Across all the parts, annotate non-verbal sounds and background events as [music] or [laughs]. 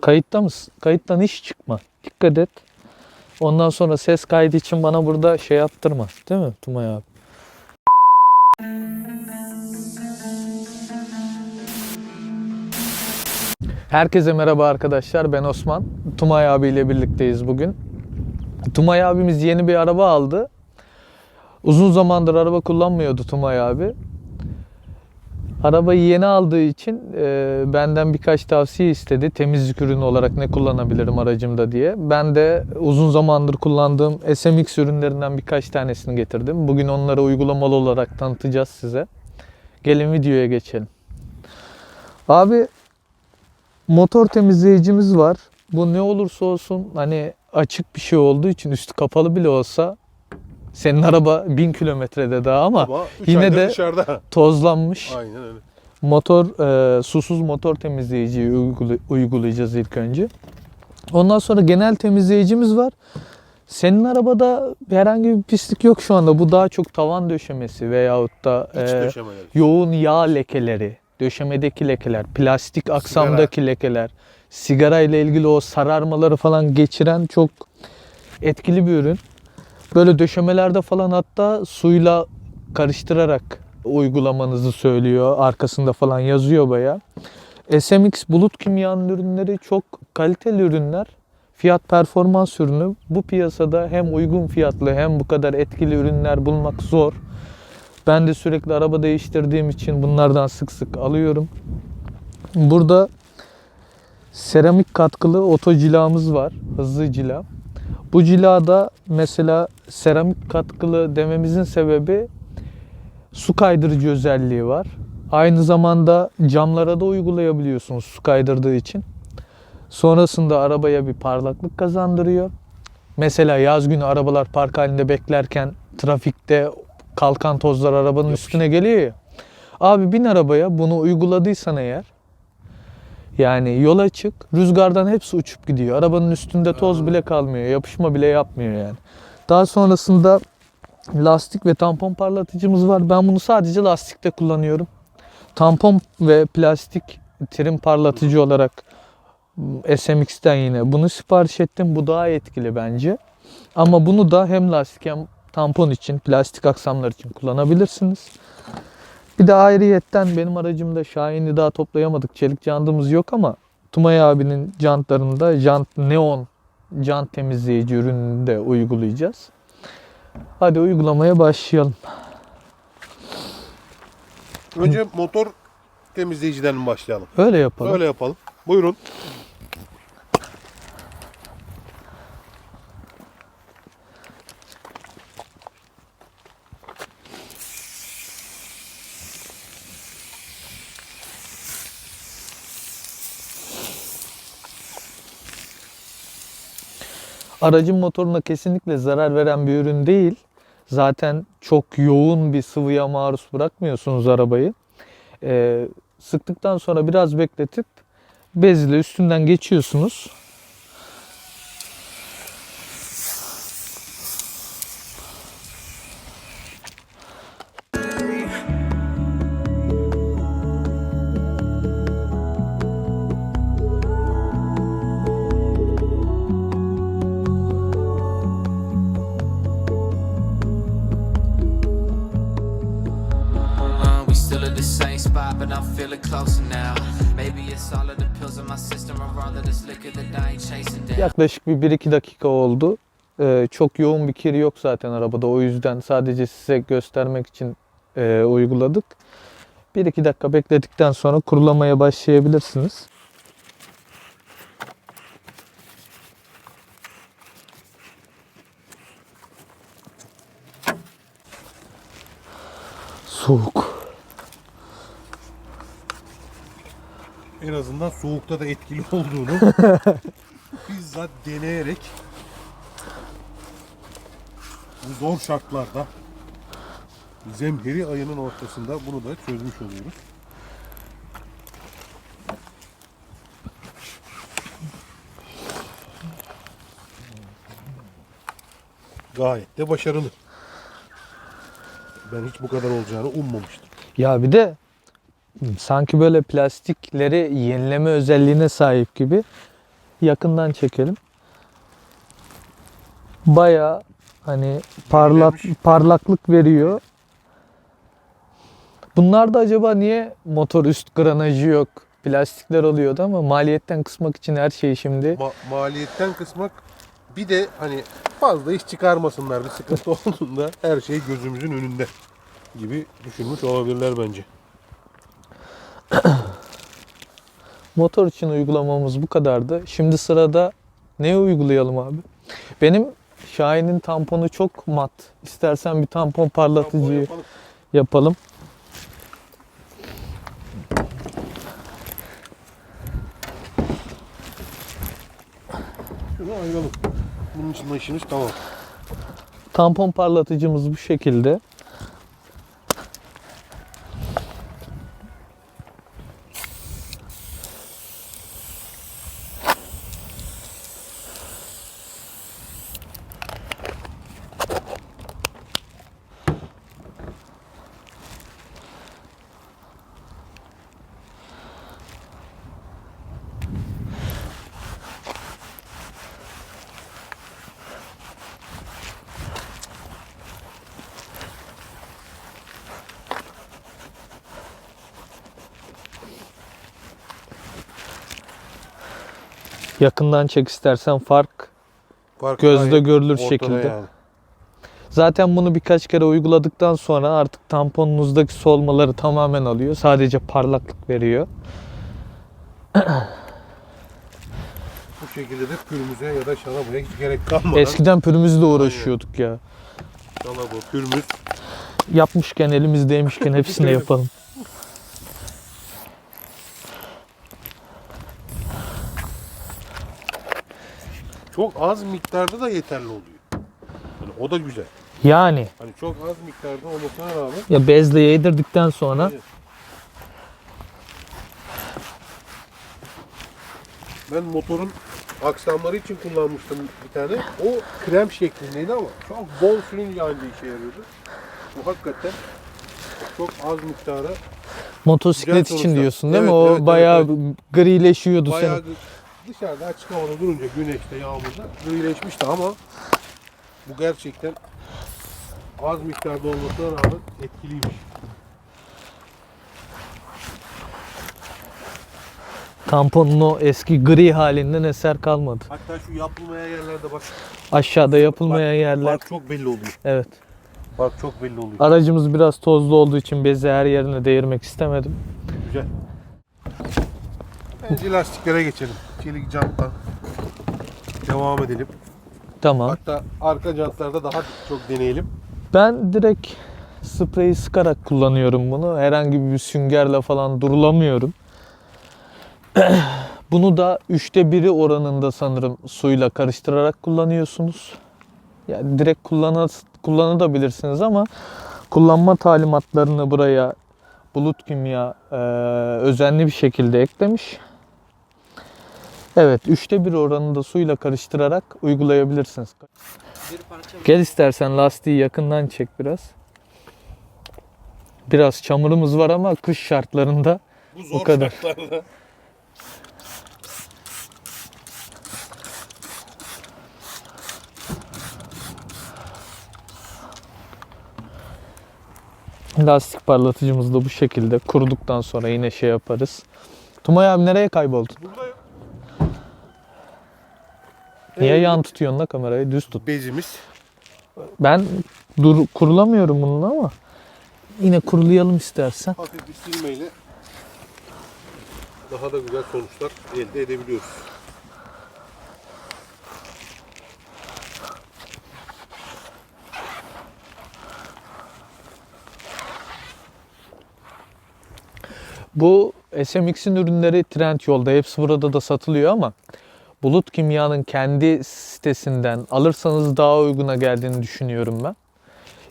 Kayıtta mısın? Kayıttan hiç çıkma. Dikkat et. Ondan sonra ses kaydı için bana burada şey yaptırma. Değil mi Tumay abi? Herkese merhaba arkadaşlar. Ben Osman. Tumay abiyle birlikteyiz bugün. Tumay abimiz yeni bir araba aldı. Uzun zamandır araba kullanmıyordu Tumay abi. Arabayı yeni aldığı için e, benden birkaç tavsiye istedi. Temizlik ürünü olarak ne kullanabilirim aracımda diye. Ben de uzun zamandır kullandığım SMX ürünlerinden birkaç tanesini getirdim. Bugün onları uygulamalı olarak tanıtacağız size. Gelin videoya geçelim. Abi motor temizleyicimiz var. Bu ne olursa olsun hani açık bir şey olduğu için üstü kapalı bile olsa senin araba 1000 kilometrede daha ama, Ama yine de dışarıda. tozlanmış. Aynen öyle. Motor e, susuz motor temizleyiciyi uygula- uygulayacağız ilk önce. Ondan sonra genel temizleyicimiz var. Senin arabada herhangi bir pislik yok şu anda. Bu daha çok tavan döşemesi veyahut da İç e, döşemeler. yoğun yağ lekeleri, döşemedeki lekeler, plastik aksamdaki lekeler, sigara ile ilgili o sararmaları falan geçiren çok etkili bir ürün. Böyle döşemelerde falan hatta suyla karıştırarak uygulamanızı söylüyor. Arkasında falan yazıyor baya. SMX bulut kimyanın ürünleri çok kaliteli ürünler. Fiyat performans ürünü. Bu piyasada hem uygun fiyatlı hem bu kadar etkili ürünler bulmak zor. Ben de sürekli araba değiştirdiğim için bunlardan sık sık alıyorum. Burada seramik katkılı oto cilamız var. Hızlı cila. Bu cilada mesela seramik katkılı dememizin sebebi su kaydırıcı özelliği var. Aynı zamanda camlara da uygulayabiliyorsunuz su kaydırdığı için. Sonrasında arabaya bir parlaklık kazandırıyor. Mesela yaz günü arabalar park halinde beklerken trafikte kalkan tozlar arabanın Yapış. üstüne geliyor ya. Abi bin arabaya bunu uyguladıysan eğer yani yola çık rüzgardan hepsi uçup gidiyor. Arabanın üstünde toz bile kalmıyor. Yapışma bile yapmıyor yani. Daha sonrasında lastik ve tampon parlatıcımız var. Ben bunu sadece lastikte kullanıyorum. Tampon ve plastik trim parlatıcı olarak m, SMX'ten yine bunu sipariş ettim. Bu daha etkili bence. Ama bunu da hem lastik hem tampon için, plastik aksamlar için kullanabilirsiniz. Bir de ayrıyetten benim aracımda Şahin'i daha toplayamadık. Çelik jantımız yok ama Tumay abinin jantlarında jant neon jant temizleyici ürününü de uygulayacağız. Hadi uygulamaya başlayalım. Önce motor temizleyiciden mi başlayalım? Öyle yapalım. Öyle yapalım. Buyurun. Aracın motoruna kesinlikle zarar veren bir ürün değil. Zaten çok yoğun bir sıvıya maruz bırakmıyorsunuz arabayı. Ee, sıktıktan sonra biraz bekletip bezle üstünden geçiyorsunuz. Yaklaşık bir 1-2 dakika oldu. Ee, çok yoğun bir kir yok zaten arabada. O yüzden sadece size göstermek için e, uyguladık. 1-2 dakika bekledikten sonra kurulamaya başlayabilirsiniz. Soğuk. En azından soğukta da etkili [laughs] olduğunu bizzat deneyerek bu zor şartlarda zemheri ayının ortasında bunu da çözmüş oluyoruz. Gayet de başarılı. Ben hiç bu kadar olacağını ummamıştım. Ya bir de sanki böyle plastikleri yenileme özelliğine sahip gibi yakından çekelim. Baya hani Yenilenmiş. parlaklık veriyor. Bunlar da acaba niye motor üst granajı yok? Plastikler oluyordu ama maliyetten kısmak için her şey şimdi Ma- maliyetten kısmak bir de hani fazla iş çıkarmasınlar bir sıkıntı [laughs] olduğunda her şey gözümüzün önünde gibi düşünmüş olabilirler bence. [clears throat] Motor için uygulamamız bu kadardı. Şimdi sırada ne uygulayalım abi? Benim Şahin'in tamponu çok mat. İstersen bir tampon parlatıcı Tampon yapalım. yapalım. Şunu ayıralım. Bunun için işimiz tamam. Tampon parlatıcımız bu şekilde. Yakından çek istersen fark Fark gözde görülür şekilde. yani. Zaten bunu birkaç kere uyguladıktan sonra artık tamponunuzdaki solmaları tamamen alıyor. Sadece parlaklık veriyor. Bu şekilde de pürmüze ya da şalabaya hiç gerek kalmadan Eskiden pürümüzle uğraşıyorduk ya. şalabo, pürmüz Yapmışken elimizdeymişken [laughs] hepsini yapalım. Çok az miktarda da yeterli oluyor. Yani o da güzel. Yani Hani çok az miktarda olmasına rağmen ya bezle yedirdikten sonra. Ben motorun aksamları için kullanmıştım bir tane. O krem şeklindeydi ama çok bol sürünce anca işe yarıyordu. Bu hakikaten çok az miktara motosiklet için diyorsun değil mi? Evet, O evet, bayağı evet, grileşiyordu bayağı senin. Dışarıda açık havada durunca güneşte yağmurda grileşmişti ama bu gerçekten az miktarda olmasına rağmen etkiliymiş. Tamponun o eski gri halinden eser kalmadı. Hatta şu yapılmayan yerlerde bak Aşağıda yapılmayan yerler. fark çok belli oluyor. Evet. Fark çok belli oluyor. Aracımız biraz tozlu olduğu için bezi her yerine değirmek istemedim. Güzel. Bence lastiklere geçelim. Çelik janttan devam edelim. Tamam. Hatta arka jantlarda daha çok deneyelim. Ben direkt spreyi sıkarak kullanıyorum bunu. Herhangi bir süngerle falan durulamıyorum. [clears throat] bunu da üçte biri oranında sanırım suyla karıştırarak kullanıyorsunuz. Yani direkt kullanı, kullanabilirsiniz ama kullanma talimatlarını buraya bulut kimya e, özenli bir şekilde eklemiş. Evet, üçte bir oranında suyla karıştırarak uygulayabilirsiniz. Gel istersen lastiği yakından çek biraz. Biraz çamurumuz var ama kış şartlarında Bu zor kadar. şartlarda. lastik parlatıcımız da bu şekilde kuruduktan sonra yine şey yaparız. Tumay abi nereye kayboldun? Buradayım. Niye yan tutuyorsun da kamerayı düz tut. Bezimiz. Ben dur kurulamıyorum bununla ama yine kurulayalım istersen. Hafif bir silmeyle daha da güzel sonuçlar elde edebiliyoruz. Bu SMX'in ürünleri Trendyol'da hepsi burada da satılıyor ama Bulut Kimya'nın kendi sitesinden alırsanız daha uyguna geldiğini düşünüyorum ben.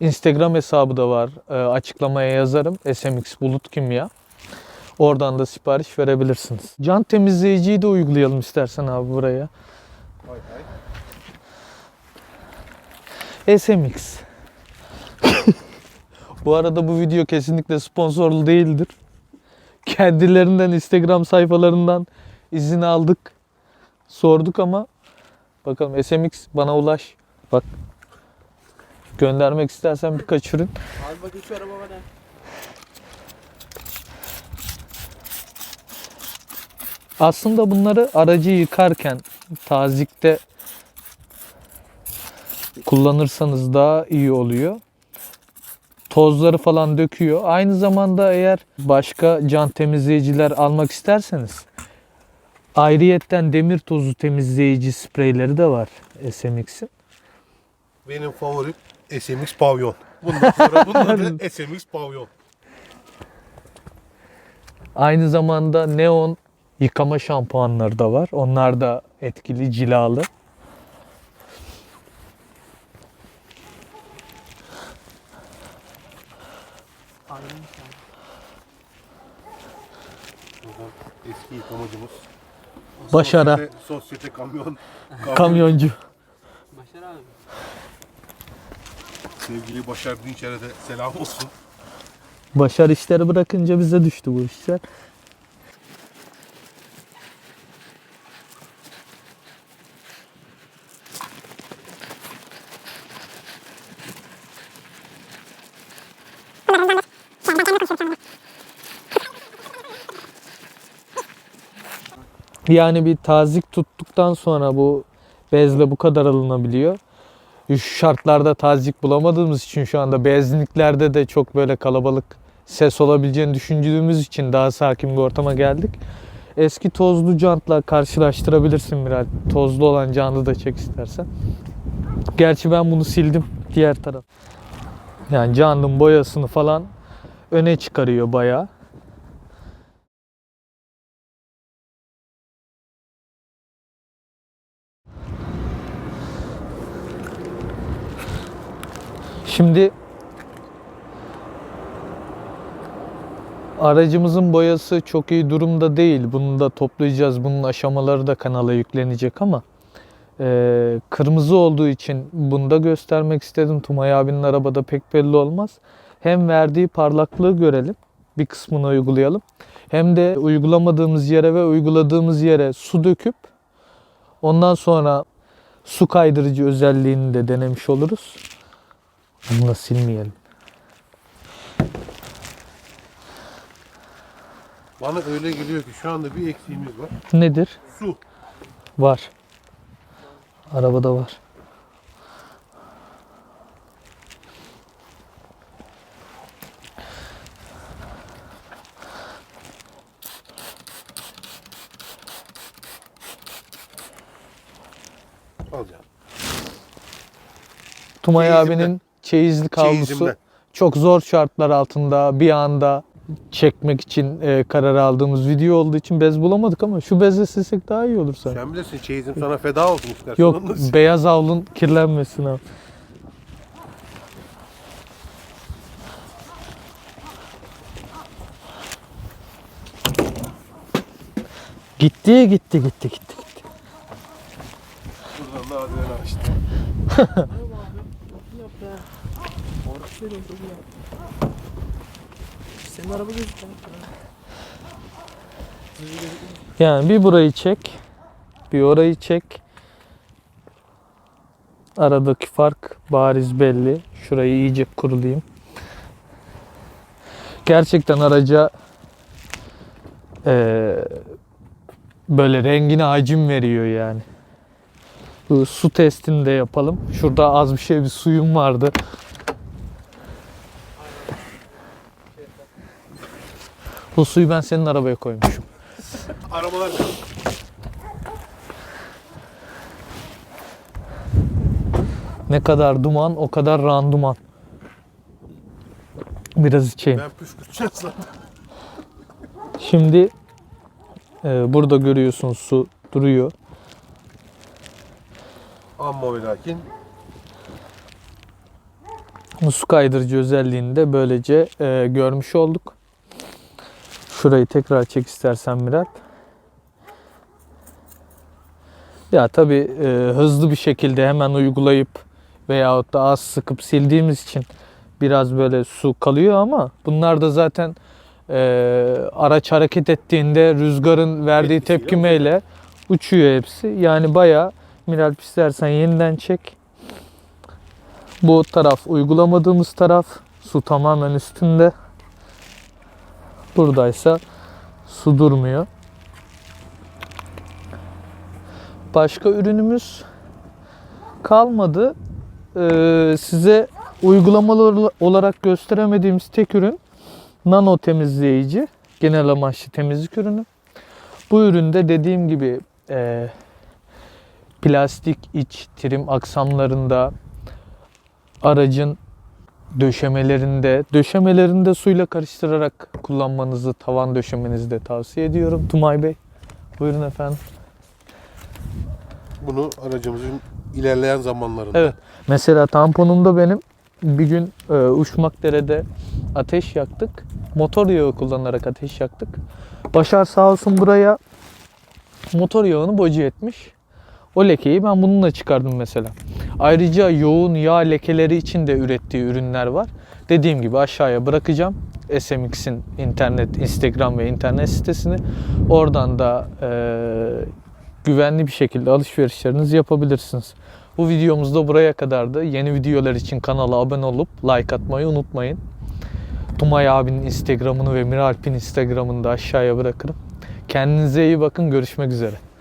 Instagram hesabı da var. Ee, açıklamaya yazarım. SMX Bulut Kimya. Oradan da sipariş verebilirsiniz. Can temizleyiciyi de uygulayalım istersen abi buraya. SMX. [laughs] bu arada bu video kesinlikle sponsorlu değildir. Kendilerinden Instagram sayfalarından izin aldık. Sorduk ama bakalım SMX bana ulaş. Bak göndermek istersen birkaç ürün. Abi bakayım şu araba bana. Aslında bunları aracı yıkarken tazikte kullanırsanız daha iyi oluyor. Tozları falan döküyor. Aynı zamanda eğer başka can temizleyiciler almak isterseniz ayrıyetten demir tozu temizleyici spreyleri de var SMX'in. Benim favorim SMX Pavyon. Bundan sonra [laughs] bunun adı SMX Pavyon. Aynı zamanda neon yıkama şampuanları da var. Onlar da etkili, cilalı. Eski yıkamacımız. Başara, Sosyete, sosyete kamyon. kamyoncu. Başar abi. Sevgili Başar Dinçer'e de selam olsun. Başar işleri bırakınca bize düştü bu işler. Yani bir tazik tuttuktan sonra bu bezle bu kadar alınabiliyor. Şu şartlarda tazik bulamadığımız için şu anda benzinliklerde de çok böyle kalabalık ses olabileceğini düşündüğümüz için daha sakin bir ortama geldik. Eski tozlu jantla karşılaştırabilirsin Miral. Tozlu olan jantı da çek istersen. Gerçi ben bunu sildim diğer taraf. Yani jantın boyasını falan öne çıkarıyor bayağı. Şimdi aracımızın boyası çok iyi durumda değil. Bunu da toplayacağız. Bunun aşamaları da kanala yüklenecek ama e, kırmızı olduğu için bunu da göstermek istedim. Tumay abinin arabada pek belli olmaz. Hem verdiği parlaklığı görelim. Bir kısmını uygulayalım. Hem de uygulamadığımız yere ve uyguladığımız yere su döküp ondan sonra su kaydırıcı özelliğini de denemiş oluruz. Bunu da silmeyelim. Bana öyle geliyor ki şu anda bir eksiğimiz var. Nedir? Su. Var. Arabada var. Al canım. Tumay Çeyizimden. abinin çeyizlik havlusu çok zor şartlar altında bir anda çekmek için e, karar aldığımız video olduğu için bez bulamadık ama şu bezle silsek daha iyi olur sanki. Sen bilirsin çeyizim sana feda olsun istersen. Yok beyaz havlun kirlenmesin abi. Gitti gitti gitti gitti. gitti. Buradan da adrenalin açtı. [laughs] Be. Orası çok iyi. Senin araba gözüküyor. Yani bir burayı çek, bir orayı çek. Aradaki fark bariz belli. Şurayı iyice kurulayım. Gerçekten araca eee, böyle rengine hacim veriyor yani. Bu su testini de yapalım. Şurada az bir şey bir suyum vardı. Bu suyu ben senin arabaya koymuşum. Arabalar Ne kadar duman o kadar randuman. Biraz içeyim. ben püskürteceğim sana. Şimdi e, burada görüyorsun su duruyor. Amma ve lakin Bu su kaydırıcı özelliğini de böylece e, görmüş olduk. Şurayı tekrar çek istersen Mirat. Ya tabi hızlı bir şekilde hemen uygulayıp veyahut da az sıkıp sildiğimiz için biraz böyle su kalıyor ama bunlar da zaten e, araç hareket ettiğinde rüzgarın verdiği Etkisiyle tepkimeyle uçuyor hepsi. Yani bayağı Miral istersen yeniden çek. Bu taraf uygulamadığımız taraf. Su tamamen üstünde. Buradaysa su durmuyor. Başka ürünümüz kalmadı. Ee, size uygulamalı olarak gösteremediğimiz tek ürün nano temizleyici. Genel amaçlı temizlik ürünü. Bu üründe dediğim gibi e, plastik iç trim aksamlarında aracın döşemelerinde döşemelerinde suyla karıştırarak kullanmanızı tavan döşemenizde tavsiye ediyorum. Tumay Bey buyurun efendim. Bunu aracımızın ilerleyen zamanlarında Evet. Mesela tamponumda benim bir gün e, Uçmakdere'de ateş yaktık. Motor yağı kullanarak ateş yaktık. Başar sağ olsun buraya motor yağını boca etmiş. O lekeyi ben bununla çıkardım mesela. Ayrıca yoğun yağ lekeleri için de ürettiği ürünler var. Dediğim gibi aşağıya bırakacağım. SMX'in internet, Instagram ve internet sitesini. Oradan da e, güvenli bir şekilde alışverişlerinizi yapabilirsiniz. Bu videomuz da buraya kadardı. Yeni videolar için kanala abone olup like atmayı unutmayın. Tumay abinin Instagram'ını ve Miralp'in Instagram'ını da aşağıya bırakırım. Kendinize iyi bakın. Görüşmek üzere.